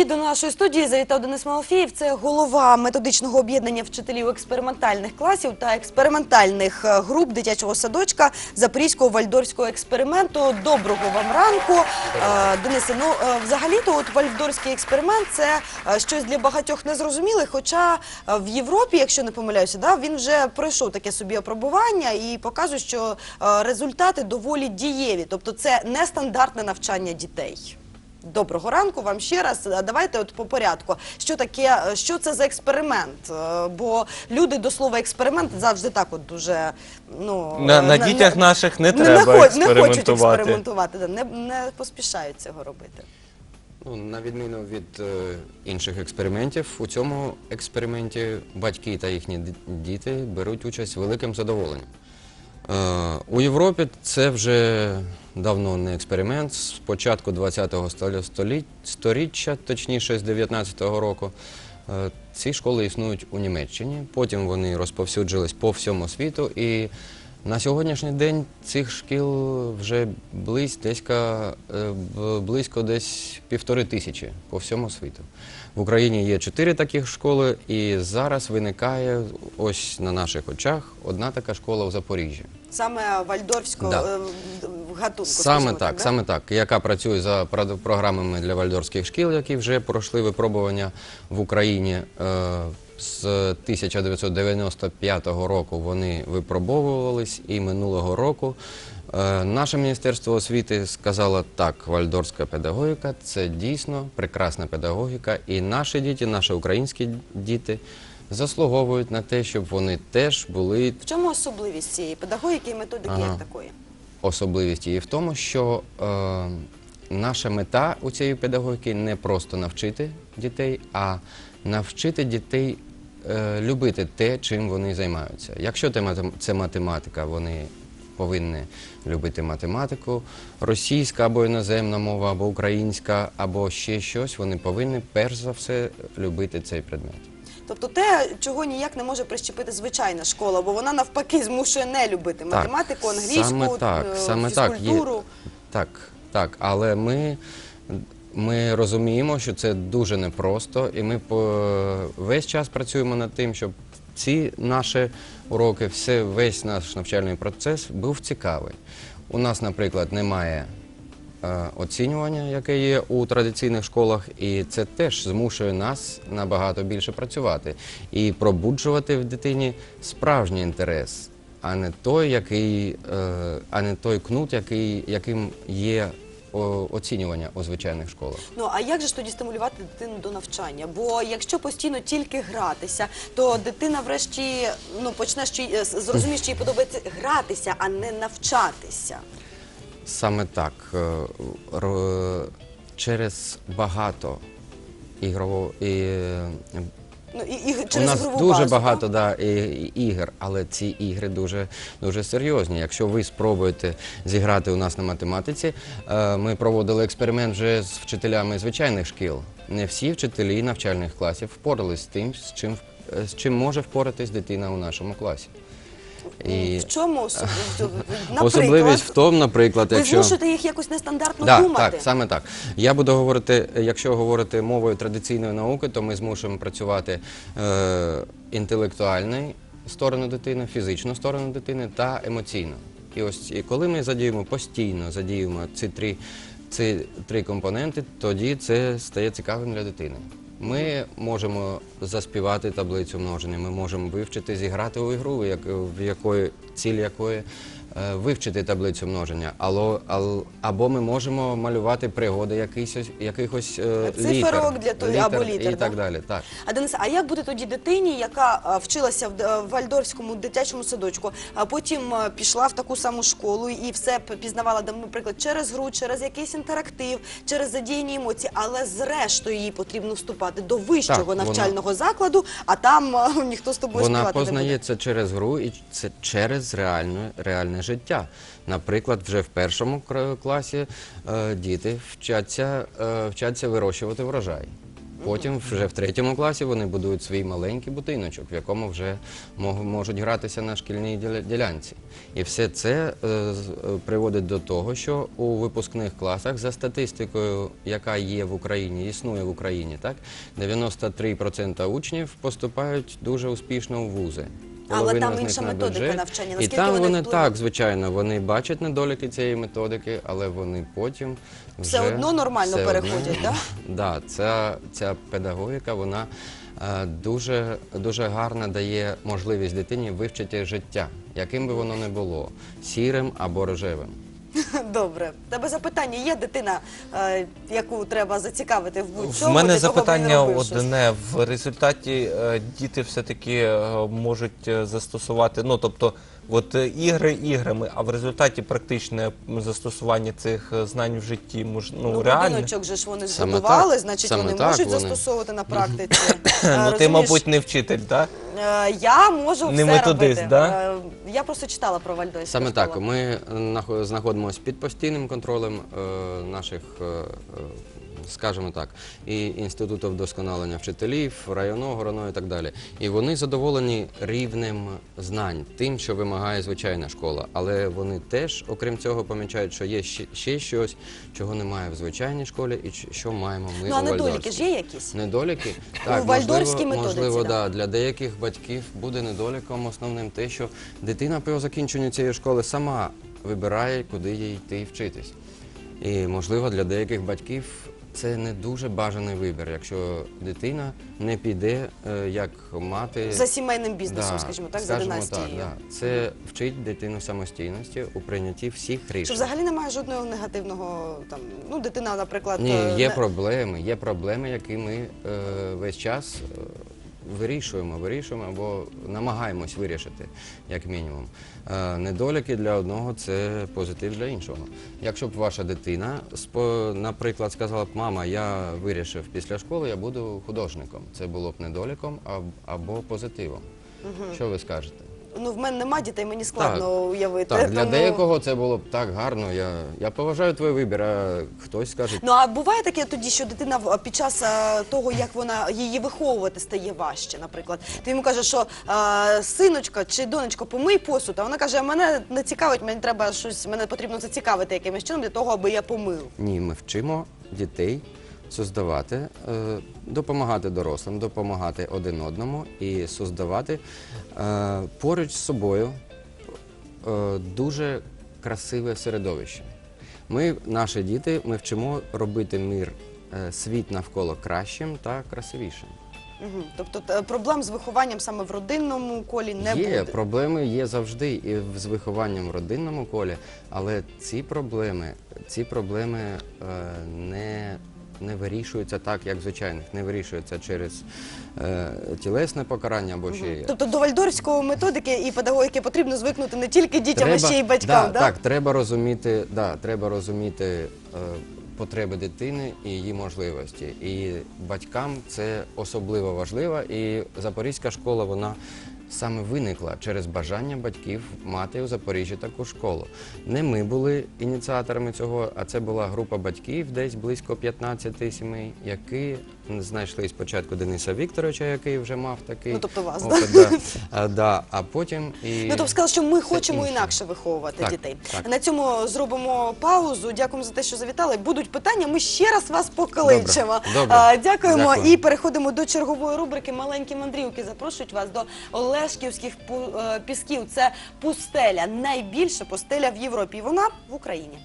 І до нашої студії завітав Денис Малафєєв. Це голова методичного об'єднання вчителів експериментальних класів та експериментальних е, груп дитячого садочка Запорізького вальдорфського експерименту. Доброго вам ранку, Е, Денисе. Ну е, взагалі-то, от вальдорфський експеримент це щось для багатьох незрозуміле. Хоча в Європі, якщо не помиляюся, да, він вже пройшов таке собі опробування і показує, що результати доволі дієві. Тобто, це нестандартне навчання дітей. Доброго ранку вам ще раз. Давайте от по порядку. Що таке, е, що це за експеримент? Е, Бо люди до слова експеримент завжди так от дуже ну На, на не- дітях не- наших не не, треба хо- не хочуть експериментувати. експериментувати, не, не поспішають цього робити. Ну, на відміну від е, інших експериментів, у цьому експерименті батьки та їхні діти беруть участь великим задоволенням. Е, у Європі це вже давно не експеримент. З початку ХХ столі- сторіччя, точніше з 19-го року, е, ці школи існують у Німеччині. Потім вони розповсюджились по всьому світу. І на сьогоднішній день цих шкіл вже близь, деська, е, близько десь півтори тисячі по всьому світу. В Україні є чотири таких школи, і зараз виникає ось на наших очах одна така школа в Запоріжжі. Саме вальдорфського Да. е, гатунку. Саме скажімо так, да? саме так, яка працює за прод- програмами для вальдорфських шкіл, які вже пройшли випробування в Україні. Е, З 1995 року вони випробовувались, і минулого року е, наше міністерство освіти сказало так, вальдорфська педагогіка це дійсно прекрасна педагогіка, і наші діти, наші українські діти заслуговують на те, щоб вони теж були В чому особливість цієї педагогіки і методики Ага. як такої? особливість її в тому, що е, наша мета у цієї педагогіки не просто навчити дітей, а навчити дітей е, любити те, чим вони займаються. Якщо це математика, вони повинні любити математику, російська або іноземна мова, або українська, або ще щось, вони повинні перш за все любити цей предмет. Тобто те, чого ніяк не може прищепити звичайна школа, бо вона навпаки змушує не любити математику, англійську, саме так, е, саме так, є. фізкультуру. Так, так, але ми, ми розуміємо, що це дуже непросто, і ми по, весь час працюємо над тим, щоб ці наші уроки, все, весь наш навчальний процес був цікавий. У нас, наприклад, немає оцінювання, яке є у традиційних школах, і це теж змушує нас набагато більше працювати і пробуджувати в дитині справжній інтерес, а не той, який, е, а не той кнут, який, яким є оцінювання у звичайних школах. Ну а як же ж тоді стимулювати дитину до навчання? Бо якщо постійно тільки гратися, то дитина врешті ну почне їй- е, зрозуміє, що їй подобається гратися, а не навчатися. Саме так. е, Через багато ігрового і е, Ну і, і У нас ігрову дуже базу, багато да, і- і- ігор, але ці ігри дуже, дуже серйозні. Якщо ви спробуєте зіграти у нас на математиці, е, ми проводили експеримент вже з вчителями звичайних шкіл. Не всі вчителі навчальних класів впорались з тим, з чим, з чим може впоратись дитина у нашому класі. І В чому ос- наприклад, особливість в тому, наприклад, ви якщо змушуєте їх якось нестандартно Да, думати. так, саме так. Я буду говорити, якщо говорити мовою традиційної науки, то ми змушуємо працювати е, інтелектуальну сторону дитини, фізичну сторону дитини та емоційну. І ось і коли ми задіємо постійно задіємо ці три, ці три компоненти, тоді це стає цікавим для дитини. Ми можемо заспівати таблицю множення, ми можемо вивчити, зіграти у ігру, в якої ціль якої вивчити таблицю множення, Ало- ал- або ми можемо малювати пригоди якихось, якихось е, Циферок літер, для того, або літер, і так да? далі. Так. А Денисе, а як буде тоді дитині, яка а, вчилася в, Д- в Вальдорфському дитячому садочку, а потім а, пішла в таку саму школу і все п- пізнавала, наприклад, через гру, через якийсь інтерактив, через задіяні емоції, але зрештою їй потрібно вступати до вищого вона- навчального закладу, а там а, ніхто з тобою Вона співати не буде. познає це через гру і це через реальне, реальне життя. Наприклад, вже в першому класі е, діти вчаться, е, вчаться вирощувати врожай. Потім вже в третьому класі вони будують свій маленький будиночок, в якому вже можуть гратися на шкільній ділянці. І все це е, е, приводить до того, що у випускних класах за статистикою, яка є в Україні, існує в Україні, так 93% учнів поступають дуже успішно у вузи. Але Половина там з них інша на методика бюджет. навчання. І Наскільки там вони впливають? так, звичайно, вони бачать недоліки цієї методики, але вони потім Все одно нормально все переходять, так? да? Да, ця, ця педагогіка, вона е, дуже, дуже гарно дає можливість дитині вивчити життя, яким би воно не було, сірим або рожевим. Добре. В Тебе запитання є дитина, е, яку треба зацікавити в будь-чому? В мене для того, аби він запитання робив щось? одне. В результаті е, діти все-таки е, можуть е, застосувати, ну тобто, от е, ігри іграми, а в результаті практичне застосування цих е, знань в житті мож, ну, Ну, реально. будиночок же ж вони Саме збудували, так. значить Саме вони так можуть вони. застосовувати на практиці. Ну, ти, розумієш, мабуть, не вчитель, так? е, Я можу Не все методист, робити. да? Е, Я просто читала про Вальдойську Саме так, школу. ми нахо- знаходимося під постійним контролем е, наших, е, е, скажімо так, і інституту вдосконалення вчителів, районного, РОНО і так далі. І вони задоволені рівнем знань, тим, що вимагає звичайна школа. Але вони теж, окрім цього, помічають, що є ще, щось, чого немає в звичайній школі, і що маємо ми Ну, а у недоліки ж є якісь? Недоліки? У методиці, можливо, да. да. для деяких батьків буде недоліком основним те, що дитина по закінченню цієї школи сама вибирає, куди їй йти вчитись. І, можливо, для деяких батьків це не дуже бажаний вибір, якщо дитина не піде е, як мати. За сімейним бізнесом, Да, скажімо так, за династією. Так, да. Це вчить дитину самостійності у прийнятті всіх рішень. Що взагалі немає жодного негативного там. Ну, дитина, наприклад, Ні, е, є не- проблеми, є проблеми, які ми е, весь час е, вирішуємо, вирішуємо або намагаємось вирішити, як мінімум. Е, недоліки для одного це позитив для іншого. Якщо б ваша дитина, наприклад, сказала б, мама, я вирішив після школи, я буду художником. Це було б недоліком або позитивом. Що ви скажете? Ну, в мене нема дітей, мені складно уявити. Так, для тому- деякого це було б так гарно. Я, я поважаю твій вибір, а хтось скаже, Ну а буває таке тоді, що дитина в- під час е, того, як вона її виховувати, стає важче. Наприклад, ти йому кажеш, що е, синочка чи донечко, помий посуд, а вона каже, а мене не цікавить, мені треба щось, мене потрібно зацікавити якимось чином для того, аби я помив. Ні, ми вчимо дітей создавати, е, допомагати дорослим, допомагати один одному і создавати е, поруч з собою е, дуже красиве середовище. Ми, наші діти, ми вчимо робити мир, світ навколо кращим та красивішим. Угу. Тобто проблем з вихованням саме в родинному колі не є буде. проблеми, є завжди і з вихованням в родинному колі, але ці проблеми, ці проблеми е, не, не вирішуються так, як звичайних, не вирішуються через е, тілесне покарання або ще є. Тобто до вальдорфської методики і педагогіки потрібно звикнути не тільки дітям, а ще й батькам. да, Так, треба розуміти, да, треба розуміти е, потреби дитини і її можливості. І батькам це особливо важливо. І Запорізька школа вона саме виникла через бажання батьків мати у Запоріжжі таку школу. Не ми були ініціаторами цього, а це була група батьків, десь близько 15 сімей, які знайшли спочатку Дениса Вікторовича, який вже мав такий Ну, тобто вас, опит, да. А, да, а потім і Ну, тобто сказали, що ми хочемо інше. інакше виховувати Так, дітей. так. На цьому зробимо паузу. Дякуємо за те, що завітали. Будуть питання. Ми ще раз вас покличемо. Добре, добре. А, Дякуємо Дякую. і переходимо до чергової рубрики Маленькі мандрівки. Запрошують вас до Олешківських пу- е, пісків. Це пустеля, найбільша пустеля в Європі. І вона в Україні.